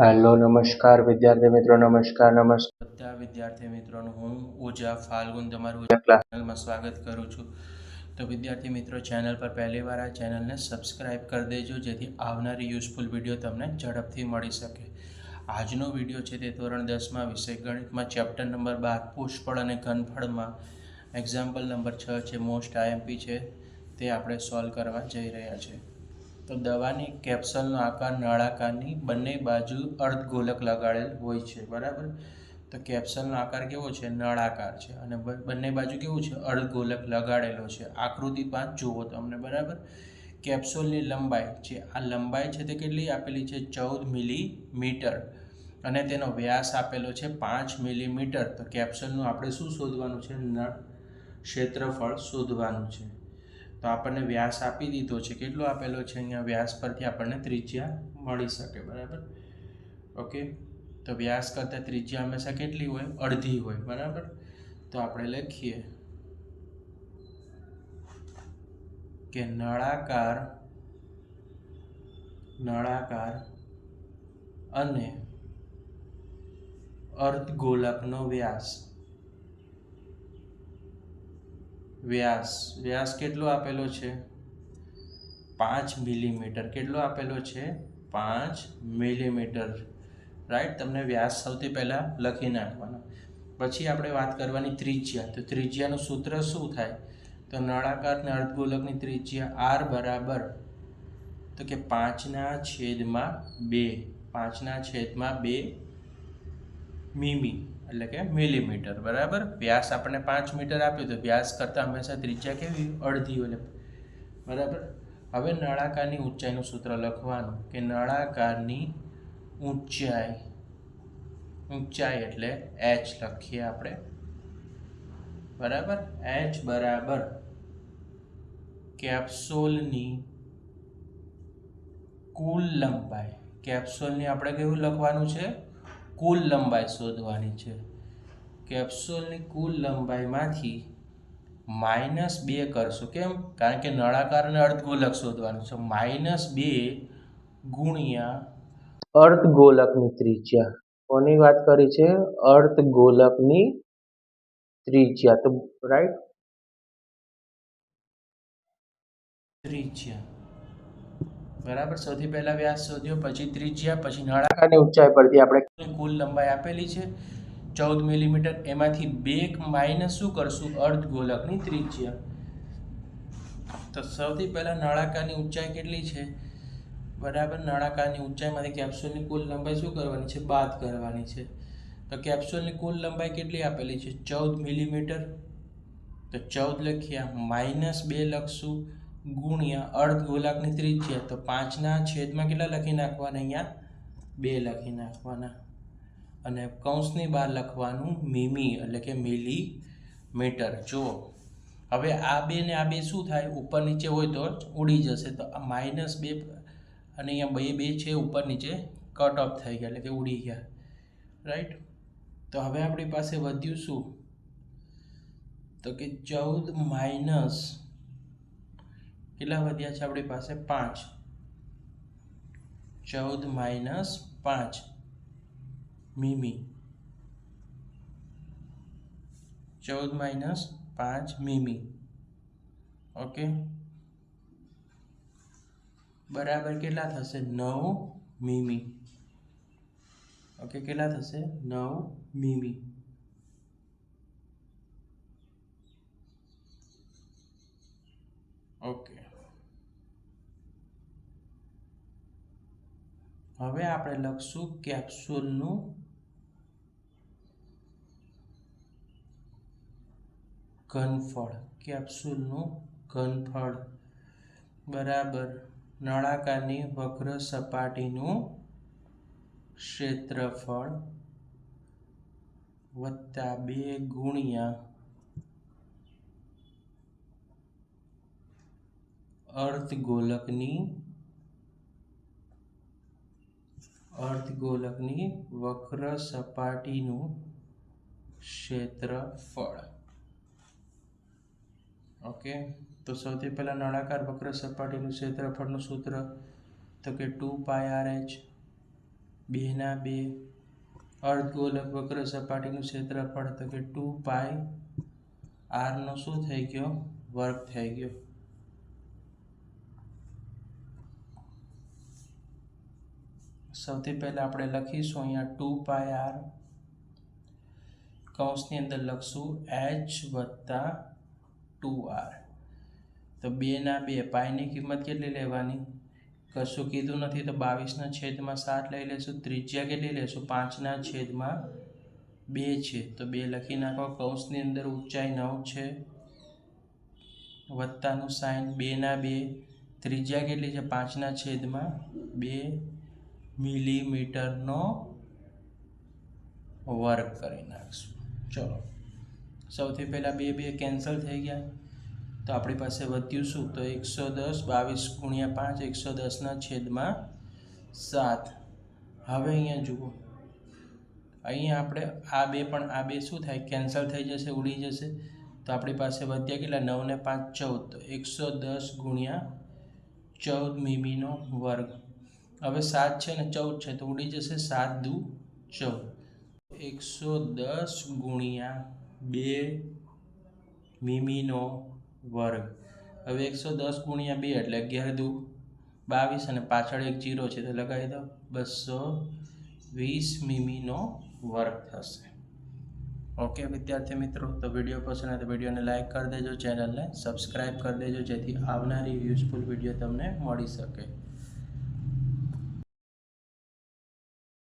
Hello નમસ્કાર વિદ્યાર્થી મિત્રો નમસ્કાર નમસ્કાર. બધા વિદ્યાર્થી મિત્રોનું હું ઉજા ફાલ્ગુન તમારું ઓજા ક્લાસમાં સ્વાગત કરું છું. તો વિદ્યાર્થી મિત્રો ચેનલ પર પહેલીવાર આ ચેનલને સબસ્ક્રાઇબ કરી દેજો જેથી આવનારી યુઝફુલ વીડિયો તમને ઝડપથી મળી શકે. આજનો વીડિયો છે તે ધોરણ દસમાં વિષય ગણિતમાં ચેપ્ટર નંબર બાર પુષ્ફળ અને ઘનફળમાં. એક્ઝામ્પલ નંબર છ છે મોસ્ટ આઈએમપી છે તે આપણે સોલ્વ કરવા જઈ રહ્યા છે તો દવાની કેપ્સલનો આકાર નળાકારની બંને બાજુ અર્ધગોલક લગાડેલ હોય છે, બરાબર? તો કેપ્સલનો આકાર કેવો છે? નળાકાર છે. અને બંને બાજુ કેવું છે? અર્ધગોલક લગાડેલો છે. આકૃતિ પાંચ જુઓ તમને, બરાબર? કેપ્સોલની લંબાઈ છે આ લંબાઈ છે તે કેટલી આપેલી છે? ચૌદ મિલીમીટર. અને તેનો વ્યાસ આપેલો છે પાંચ મિલીમીટર. તો કેપ્સલનું આપણે શું શોધવાનું છે? નળ ક્ષેત્રફળ શોધવાનું છે. તો આપણને વ્યાસ આપી દીધો છે. કેટલો આપેલો છે અહીંયા? વ્યાસ પરથી આપણને ત્રિજ્યા મળી શકે, બરાબર? ઓકે? તો વ્યાસ કરતાં ત્રિજ્યા હંમેશા કેટલી હોય? અડધી હોય, બરાબર? તો આપણે લખીએ કે નળાકાર નળાકાર અને અર્ધગોલકનો વ્યાસ. વ્યાસ વ્યાસ કેટલો આપેલો છે? પાંચ મિલીમીટર. કેટલો આપેલો છે? પાંચ મિલીમીટર. રાઈટ તમને વ્યાસ સૌથી પહેલાં લખી નાખવાનો. પછી આપણે વાત કરવાની ત્રિજ્યા. તો ત્રિજ્યાનું સૂત્ર શું થાય? તો નળાકાર અને અર્ધગોલકની ત્રિજ્યા આર બરાબર. તો કે પાંચના છેદમાં બે. પાંચના છેદમાં બે મીમી. એટલે કે મિલીમીટર, બરાબર? વ્યાસ આપણને પાંચ મીટર આપ્યો તો વ્યાસ કરતાં હંમેશા ત્રિજ્યા કેવી? અડધી હોય બરાબર? હવે નળાકારની ઊંચાઈનું સૂત્ર લખવાનું કે નળાકારની ઊંચાઈ ઊંચાઈ એટલે એચ લખીએ આપણે, બરાબર? એચ બરાબર કેપ્સોલની કુલ લંબાઈ, કેપ્સોલની આપણે કેવું લખવાનું છે? કુલ લંબાઈ શોધવાની છે. કેપ્સ્યુલની કુલ લંબાઈમાંથી માઇનસ બે કરશો કેમ? કારણ કે નળાકાર અને અર્ધગોલક શોધવાનું છે. માઇનસ બે ગુણ્યા અર્ધગોલકની ત્રિજ્યા. કોની વાત કરી છે? અર્ધગોલકની ત્રિજ્યા. તો રાઈટ ત્રિજ્યા. બરાબર? સૌથી પહેલા વ્યાસ શોધ્યો, પછી ત્રિજ્યા, પછી નળાકાર નળાકારની ઊંચાઈ પરથી આપણે કુલ લંબાઈ આપેલી છે. ચૌદ મિલીમીટર. એમાંથી બે માઇનસ શું કરશું? અર્ધગોલકની ત્રિજ્યા. તો સૌથી પહેલાં નળાકારની ઊંચાઈ કેટલી છે? બરાબર? નળાકારની ઊંચાઈમાંથી કેપ્સ્યુલની કુલ લંબાઈ શું કરવાની છે? બાદ કરવાની છે. તો કેપ્સ્યુલની કુલ લંબાઈ કેટલી આપેલી છે? ચૌદ મિલીમીટર. તો ચૌદ લખ્યા. માઇનસ બે લખશું. ગુણ્યા અર્ધગોલકની ત્રિજ્યા. તો પાંચના છેદમાં કેટલા લખી નાખવાના અહીંયા? બે લખી નાખવાના. અને કૌંસની બહાર લખવાનું મીમી, એટલે કે મિલી મીટર જુઓ. હવે આ બે ને આ બે શું થાય? ઉપર નીચે હોય તો ઉડી જશે. તો આ માઇનસ બે અને અહીંયા બે બે છે, ઉપર નીચે કટ ઓફ થઈ ગયા, એટલે કે ઉડી ગયા. રાઈટ? તો હવે આપણી પાસે વધ્યું શું? તો કે ચૌદ માઇનસ કેટલા વધ્યા છે આપણી પાસે? પાંચ. ચૌદ માઇનસ પાંચ. મીમી. ચૌદ માઇનસ પાંચ મીમી. ઓકે? બરાબર કેટલા થશે? નવ મીમી. ઓકે, કેટલા થશે? નવ મીમી ઓકે હવે આપણે લખશું કેપ્સ્યુલનું ઘનફળ કેપ્સ્યુલનું ઘનફળ. બરાબર. નળાકારની વક્ર સપાટીનું ક્ષેત્રફળ વત્તા બે ગુણ્યા અર્ધગોલકની અર્ધગોલકની વક્ર સપાટીનું ક્ષેત્રફળ. ઓકે? તો સૌથી પહેલાં નળાકાર વક્ર સપાટીનું ક્ષેત્રફળનું સૂત્ર, તો કે ટુ પાય આર એચ બેના બે. અર્ધગોલક વક્ર સપાટીનું ક્ષેત્રફળ, તો કે ટુ પાય આરનો શું થઈ ગયો? વર્ગ થઈ ગયો. સૌથી પહેલાં આપણે લખીશું અહીંયા ટુ પાય આર. કૌંસની અંદર લખશું એચ વત્તા ટુ આર. તો બેના બે, પાયની કિંમત કેટલી લેવાની? કશું કીધું નથી તો બાવીસના છેદમાં સાત લઈ લેશું, ત્રિજ્યા કેટલી લેશું? પાંચના છેદમાં બે છે. તો બે લખી નાખો, કૌંસની અંદર ઊંચાઈ નવ છે. વત્તાનું સાઈન બેના બે, ત્રિજ્યા કેટલી છે? પાંચના છેદમાં બે. મિલીમીટરનો વર્ગ કરી નાખશું. ચલો. સૌથી પહેલાં બે બે કેન્સલ થઈ ગયા. તો આપણી પાસે વધ્યું શું? તો એકસો દસ બાવીસ ગુણ્યા પાંચ, એકસો દસના છેદમાં સાત. હવે અહીંયા જુઓ. અહીંયા આપણે આ બે પણ, આ બે શું થાય? કેન્સલ થઈ જશે, ઉડી જશે. તો આપણી પાસે વધ્યા કેટલા? નવ ને પાંચ, ચૌદ. તો એકસો દસ ગુણ્યા ચૌદ મીમીનો વર્ગ. હવે સાત છે ને ચૌદ છે, તો ઉડી જશે સાત દુ ચૌદ. એકસો દસ ગુણ્યા બે મીમીનો વર્ગ. હવે એકસો દસ ગુણ્યા બે એટલે અગિયાર દુ. બાવીસ અને પાછળ એક જીરો છે, તો લગાવી દો. બસો વીસ મીમીનો વર્ગ થશે. ઓકે વિદ્યાર્થી મિત્રો, તો વીડિયો પસંદ આવે તો વિડીયોને લાઇક કરી દેજો, ચેનલને સબસ્ક્રાઈબ કરી દેજો, જેથી આવનારી યુઝફુલ વીડિયો તમને મળી શકે.